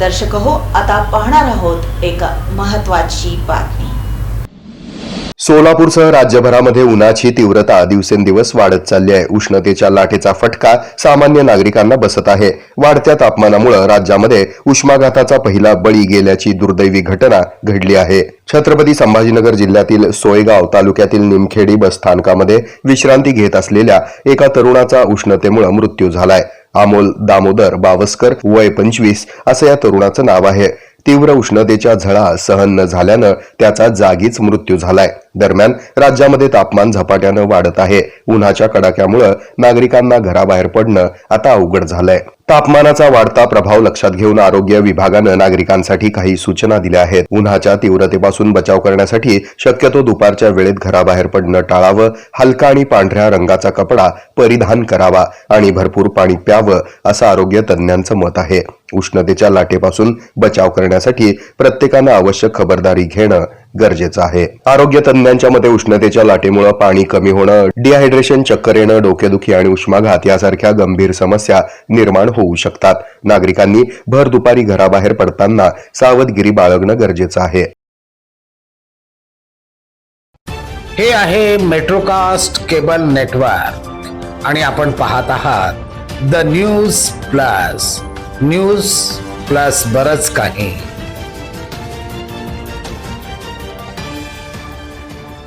दर्शक हो आता पाहणार आहोत एक महत्वाची बातमी. सोलापूरसह राज्यभरामध्ये उन्हाची तीव्रता दिवसेंदिवस वाढत चालली आहे. उष्णतेच्या लाटेचा फटका सामान्य नागरिकांना बसत आहे. वाढत्या तापमानामुळे राज्यामध्ये उष्माघाताचा पहिला बळी गेल्याची दुर्दैवी घटना घडली आहे. छत्रपती संभाजीनगर जिल्ह्यातील सोयगाव तालुक्यातील निमखेडी बस स्थानकामध्ये विश्रांती घेत असलेल्या एका तरुणाचा उष्णतेमुळे मृत्यू झालाय. अमोल दामोदर बावस्कर वय पंचवीस असं या तरुणाचं नाव आहे. तीव्र उष्णतेच्या झळा सहन न झाल्यानं त्याचा जागीच मृत्यू झालाय. दरम्यान राज्यामध्ये तापमान झपाट्यानं वाढत आहे. उन्हाच्या कडाक्यामुळं नागरिकांना घराबाहेर पडणं आता अवघड झालंय. तापमानाचा वाढता प्रभाव लक्षात घेऊन आरोग्य विभागानं नागरिकांसाठी काही सूचना दिल्या आहेत. उन्हाच्या तीव्रतेपासून बचाव करण्यासाठी शक्यतो दुपारच्या वेळेत घराबाहेर पडणं टाळावं हलका आणि पांढऱ्या रंगाचा कपडा परिधान करावा आणि भरपूर पाणी प्यावं असं आरोग्य तज्ज्ञांचं मत आहे. उष्णतेच्या लाटेपासून बचाव करण्यासाठी प्रत्येकानं आवश्यक खबरदारी घेणं गरजेचं आहे. आरोग्य तज्ज्ञांच्या मते उष्णतेच्या लाटेमुळे पाणी कमी होणं डिहायड्रेशन चक्कर येणं डोकेदुखी आणि उष्माघात यासारख्या गंभीर समस्या निर्माण होऊ शकतात. नागरिकांनी भर दुपारी घराबाहेर पडताना सावधगिरी बाळगणं गरजेचं आहे. हे आहे मेट्रोकास्ट केबल नेटवर्क आणि आपण पाहत आहात the news plus. News plus बरच काही.